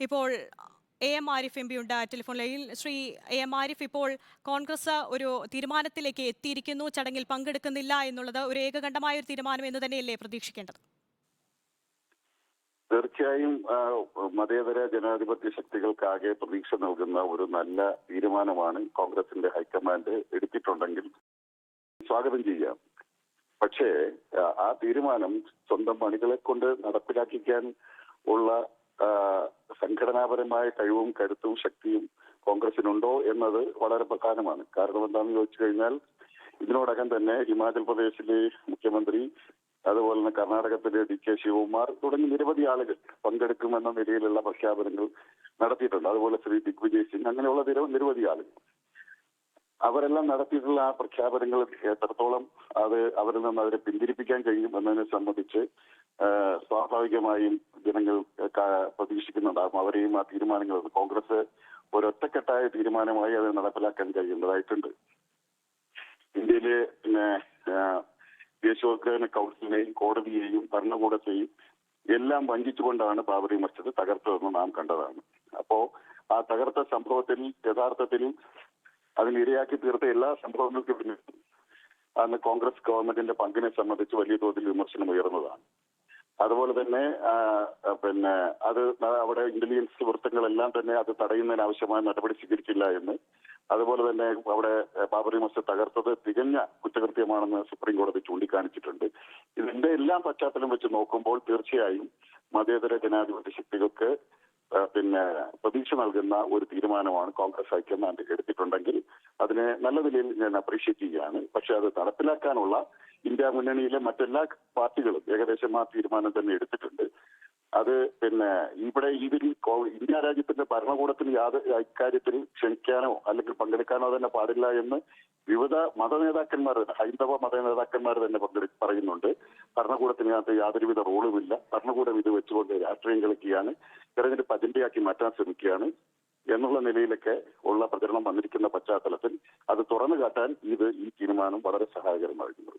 ഇപ്പോൾ A M Arif M ഉണ്ട്. Telephone ലൈനിൽ ശ്രീ എ എം ആരിഫ് ഇപ്പോൾ കോൺഗ്രസ് ഒരു തീരുമാനത്തിലേക്ക് എത്തിയിരിക്കുന്നു. ചടങ്ങിൽ പങ്കെടുക്കുന്നില്ല എന്നുള്ളത് ഒരു ഏകകണ്ഠമായ ഒരു തീരുമാനം എന്ന് തന്നെയല്ലേ പ്രതീക്ഷിക്കേണ്ടത്? തീർച്ചയായും മതേതര ജനാധിപത്യ ശക്തികൾക്കാകെ പ്രതീക്ഷ നൽകുന്ന ഒരു നല്ല തീരുമാനമാണ് കോൺഗ്രസിന്റെ ഹൈക്കമാൻഡ് എടുത്തിട്ടുണ്ടെങ്കിൽ സ്വാഗതം ചെയ്യാം. പക്ഷേ ആ, തീരുമാനം സ്വന്തം പണികളെ കൊണ്ട് നടപ്പിലാക്കിക്കാൻ ഉള്ള സംഘടനാപരമായ കഴിവും കരുത്തും ശക്തിയും കോൺഗ്രസിനുണ്ടോ എന്നത് വളരെ പ്രധാനമാണ്. കാരണം എന്താണെന്ന് ചോദിച്ചു കഴിഞ്ഞാൽ ഇതിനോടകം തന്നെ ഹിമാചൽ പ്രദേശിലെ മുഖ്യമന്ത്രി അതുപോലെ തന്നെ കർണാടകത്തിലെ ഡി കെ ശിവകുമാർ തുടങ്ങി നിരവധി ആളുകൾ പങ്കെടുക്കുമെന്ന നിലയിലുള്ള പ്രഖ്യാപനങ്ങൾ നടത്തിയിട്ടുണ്ട്. അതുപോലെ ശ്രീ ദിഗ്വിജയ് സിംഗ് അങ്ങനെയുള്ള നിരവ- നിരവധി ആളുകൾ. അവരെല്ലാം നടത്തിയിട്ടുള്ള ആ പ്രഖ്യാപനങ്ങൾ എത്രത്തോളം അത് അവരിൽ നിന്ന് അവരെ പിന്തിരിപ്പിക്കാൻ കഴിയും എന്നതിനെ സംബന്ധിച്ച് സ്വാഭാവികമായും ജനങ്ങൾ പ്രതീക്ഷിക്കുന്നുണ്ടാകും. അവരെയും ആ തീരുമാനങ്ങൾ കോൺഗ്രസ് ഒരൊറ്റക്കെട്ടായ തീരുമാനമായി അത് നടപ്പിലാക്കാൻ കഴിയുന്നതായിട്ടുണ്ട് ഇന്ത്യയിലെ പിന്നെ ആ, ദേശീയോദ്ഗ്രഥന കൗൺസിലിനെയും കോടതിയെയും ഭരണകൂടത്തെയും എല്ലാം വഞ്ചിച്ചുകൊണ്ടാണ് ബാബറി മസ്ജിദ് തകർത്തതെന്ന് നാം കണ്ടതാണ്. അപ്പോ ആ തകർത്ത സംഭവത്തിൽ യഥാർത്ഥത്തിൽ അതിനിരയാക്കി തീർത്ത എല്ലാ സംഭവങ്ങൾക്കും പിന്നിൽ അന്ന് കോൺഗ്രസ് ഗവൺമെന്റിന്റെ പങ്കിനെ സംബന്ധിച്ച് വലിയ തോതിൽ വിമർശനം ഉയർന്നതാണ്. അതുപോലെ തന്നെ പിന്നെ അത് അവിടെ ഇന്റലിജൻസ് വൃത്തങ്ങളെല്ലാം തന്നെ അത് തടയുന്നതിന് ആവശ്യമായ നടപടി സ്വീകരിച്ചില്ല എന്ന്. അതുപോലെ തന്നെ അവിടെ ബാബറി മസ്ജിദ് തകർത്തത് തികഞ്ഞ കുറ്റകൃത്യമാണെന്ന് സുപ്രീം കോടതി ചൂണ്ടിക്കാണിച്ചിട്ടുണ്ട്. ഇതിന്റെ എല്ലാം പശ്ചാത്തലം വെച്ച് നോക്കുമ്പോൾ തീർച്ചയായും മതേതര ജനാധിപത്യ ശക്തികൾക്ക് പിന്നെ പ്രതീക്ഷ നൽകുന്ന ഒരു തീരുമാനമാണ് കോൺഗ്രസ് ഹൈക്കമാൻഡ് എടുത്തിട്ടുണ്ടെങ്കിൽ അതിനെ നല്ല നിലയിൽ ഞാൻ അപ്രീഷിയേറ്റ് ചെയ്യുകയാണ്. പക്ഷെ അത് നടപ്പിലാക്കാനുള്ള ഇന്ത്യ മുന്നണിയിലെ മറ്റെല്ലാ പാർട്ടികളും ഏകദേശം ആ തീരുമാനം തന്നെ എടുത്തിട്ടുണ്ട്. അത് പിന്നെ ഇവിടെ ഇതിൽ ഇന്ത്യ രാജ്യത്തിന്റെ ഭരണകൂടത്തിന് യാതൊരു ഇക്കാര്യത്തിൽ ക്ഷണിക്കാനോ അല്ലെങ്കിൽ പങ്കെടുക്കാനോ തന്നെ പാടില്ല എന്ന് വിവിധ മത നേതാക്കന്മാർ ഹൈന്ദവ മത നേതാക്കന്മാർ തന്നെ പങ്കെടു പറയുന്നുണ്ട്. ഭരണകൂടത്തിനകത്ത് യാതൊരുവിധ റോളുമില്ല. ഭരണകൂടം ഇത് വെച്ചുകൊണ്ട് രാഷ്ട്രീയം കളിക്കുകയാണ്. തെരഞ്ഞെടുപ്പ് അജണ്ടയാക്കി മാറ്റാൻ ശ്രമിക്കുകയാണ്. എന്നുള്ള നിലയിലൊക്കെ ഉള്ള പ്രചരണം വന്നിരിക്കുന്ന പശ്ചാത്തലത്തിൽ അത് തുറന്നു കാട്ടാൻ ഇത് ഈ തീരുമാനം വളരെ സഹായകരമായിരുന്നു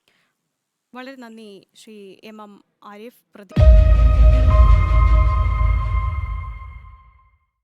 വളരെ നന്ദി ശ്രീ എം എം ആരിഫ് പ്രതി